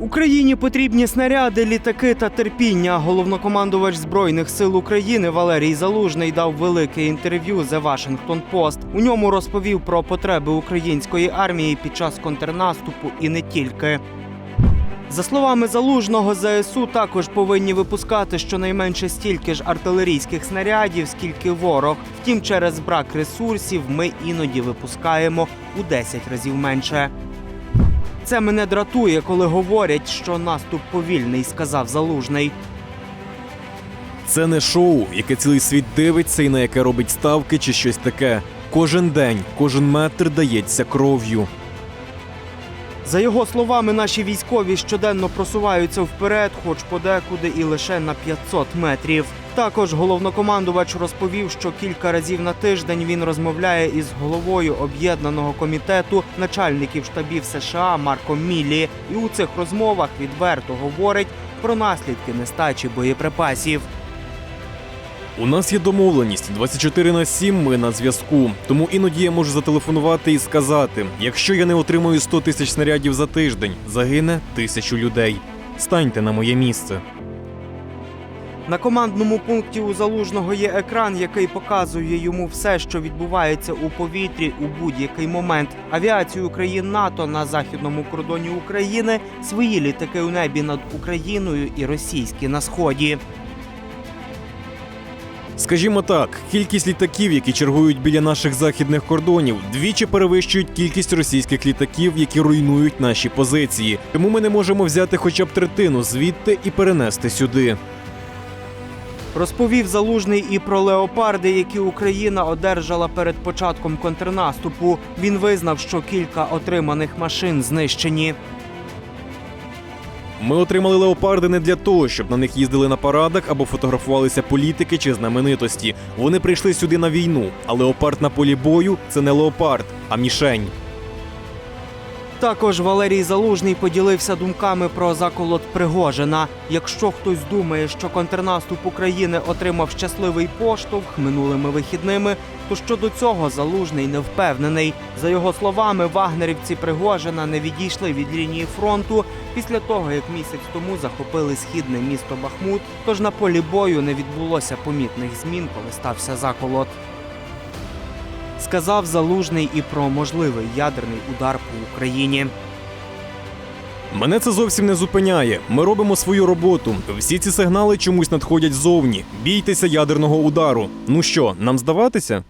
Україні потрібні снаряди, літаки та терпіння. Головнокомандувач збройних сил України Валерій Залужний дав велике інтерв'ю The Washington Post. У ньому розповів про потреби української армії під час контрнаступу і не тільки. За словами залужного, ЗСУ також повинні випускати щонайменше стільки ж артилерійських снарядів, скільки ворог. Втім, через брак ресурсів ми іноді випускаємо у 10 разів менше. Це мене дратує, коли говорять, що наступ повільний, сказав залужний. Це не шоу, яке цілий світ дивиться і на яке робить ставки чи щось таке. Кожен день, кожен метр дається кров'ю. За його словами, наші військові щоденно просуваються вперед, хоч подекуди і лише на 500 метрів. Також головнокомандувач розповів, що кілька разів на тиждень він розмовляє із головою об'єднаного комітету начальників штабів США Марком Міллі, і у цих розмовах відверто говорить про наслідки нестачі боєприпасів. У нас є домовленість 24 на 7 Ми на зв'язку. Тому іноді я можу зателефонувати і сказати: якщо я не отримую 100 тисяч снарядів за тиждень, загине тисячу людей. Станьте на моє місце. На командному пункті у залужного є екран, який показує йому все, що відбувається у повітрі у будь-який момент. Авіацію країн НАТО на західному кордоні України, свої літаки у небі над Україною і російські на сході. Скажімо так, кількість літаків, які чергують біля наших західних кордонів, двічі перевищують кількість російських літаків, які руйнують наші позиції. Тому ми не можемо взяти хоча б третину звідти і перенести сюди. Розповів залужний і про леопарди, які Україна одержала перед початком контрнаступу. Він визнав, що кілька отриманих машин знищені. Ми отримали леопарди не для того, щоб на них їздили на парадах або фотографувалися політики чи знаменитості. Вони прийшли сюди на війну, а леопард на полі бою це не леопард, а мішень. Також Валерій Залужний поділився думками про заколот Пригожина. Якщо хтось думає, що контрнаступ України отримав щасливий поштовх минулими вихідними, то щодо цього Залужний не впевнений. За його словами, вагнерівці Пригожина не відійшли від лінії фронту після того, як місяць тому захопили східне місто Бахмут. Тож на полі бою не відбулося помітних змін, коли стався заколот. Сказав Залужний і про можливий ядерний удар по Україні. Мене це зовсім не зупиняє. Ми робимо свою роботу. Всі ці сигнали чомусь надходять ззовні. Бійтеся ядерного удару. Ну що, нам здаватися?